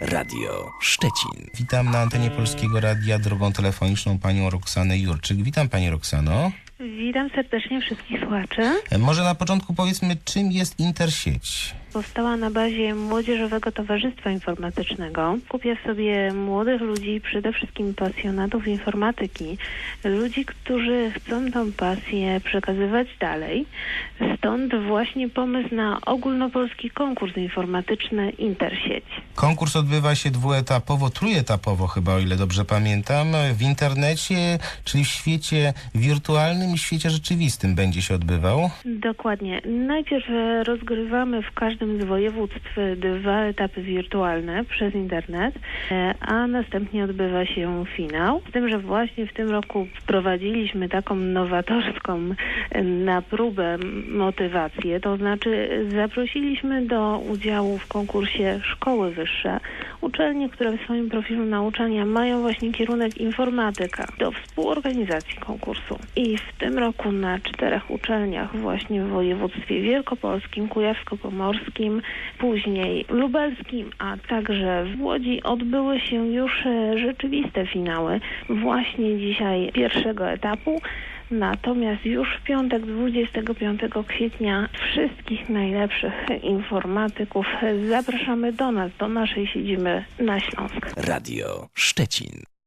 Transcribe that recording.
Radio Szczecin. Witam na antenie Polskiego Radia drogą telefoniczną panią Roxanę Jurczyk. Witam pani Roxano. Witam serdecznie wszystkich słuchaczy. E, Może na początku powiedzmy, czym jest Intersieć? Powstała na bazie Młodzieżowego Towarzystwa Informatycznego. Kupię w sobie młodych ludzi, przede wszystkim pasjonatów informatyki, ludzi, którzy chcą tą pasję przekazywać dalej. Stąd właśnie pomysł na ogólnopolski konkurs informatyczny Intersieć. Konkurs odbywa się dwuetapowo, trójetapowo chyba, o ile dobrze pamiętam, w internecie, czyli w świecie wirtualnym i świecie rzeczywistym będzie się odbywał. Dokładnie. Najpierw e, rozgrywamy w każdym z województw dwa etapy wirtualne przez internet, e, a następnie odbywa się finał. Z tym, że właśnie w tym roku wprowadziliśmy taką nowatorską e, na próbę motywację, to znaczy zaprosiliśmy do udziału w konkursie szkoły wyższe, uczelnie, które w swoim profilu nauczania mają właśnie kierunek informatyka do współorganizacji konkursu. I w tym roku na czterech uczelniach właśnie w województwie wielkopolskim, kujawsko-pomorskim, później lubelskim, a także w Łodzi odbyły się już e, rzeczywiste finały właśnie dzisiaj pierwszego etapu. Natomiast już w piątek 25 kwietnia wszystkich najlepszych informatyków zapraszamy do nas, do naszej siedziby na Śląsk. Radio Szczecin.